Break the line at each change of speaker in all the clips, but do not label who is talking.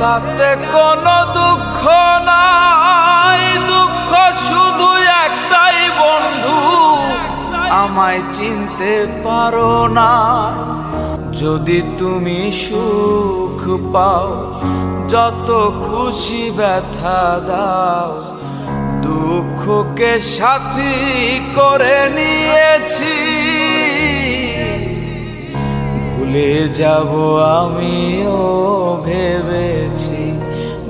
তাতে কোনো দুঃখ নাই। দুঃখ শুধু একটাই বন্ধু। আমায় চিনতে পারো না। যদি তুমি সুখ পাও, যত খুশি ব্যথা দাও। দুঃখকে সাথী করে নিয়েছি। ভুলে যাব ভেবেছি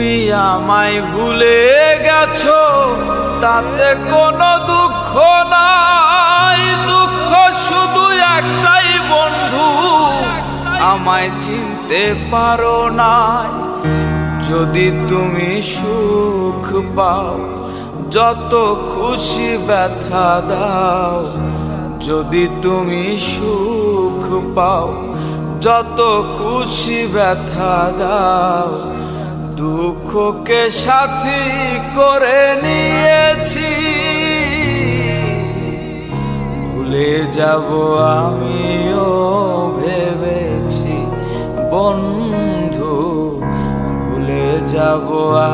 তুমি আমায় ভুলে গেছো, তাতে কোনো দুঃখ নাই। দুঃখ শুধু একটাই বন্ধু, আমায় চিনতে পারো না যদি তুমি সুখ পাও, যত খুশি ব্যথা দাও। যদি তুমি সুখ পাও, যত খুশি ব্যথা দাও। দুঃখকে সাথী করে নিয়েছি। ভুলে যাব আমিও ভেবেছি বন্ধু ভুলে যাব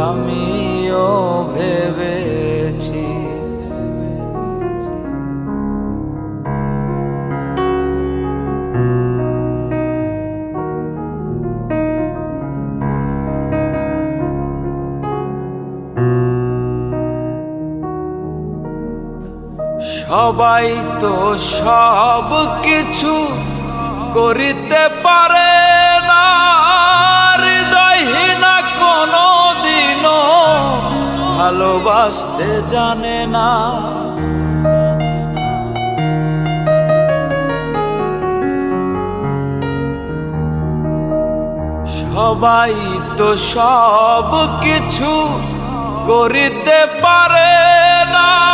আমিও ভেবেছি। সবাই তো সব কিছু করিতে পারে না। কোনো দিনও ভালোবাসতে জানে না। সবাই তো সব কিছু করিতে পারে না।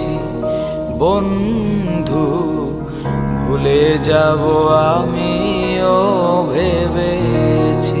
বন্ধু ভুলে যাব আমিও ভেবেছি।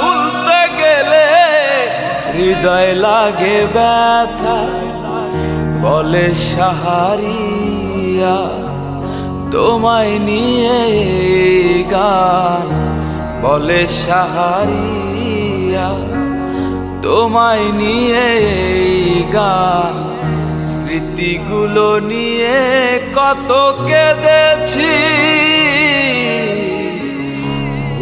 ভুলতে গেলে হৃদয় লাগে ব্যথা, বলে সাহারিয়া, তোমায় নিয়ে গান, বলে সাহারিয়া, তোমায় নিয়ে গান, স্মৃতিগুলো নিয়ে কত কেঁদেছি।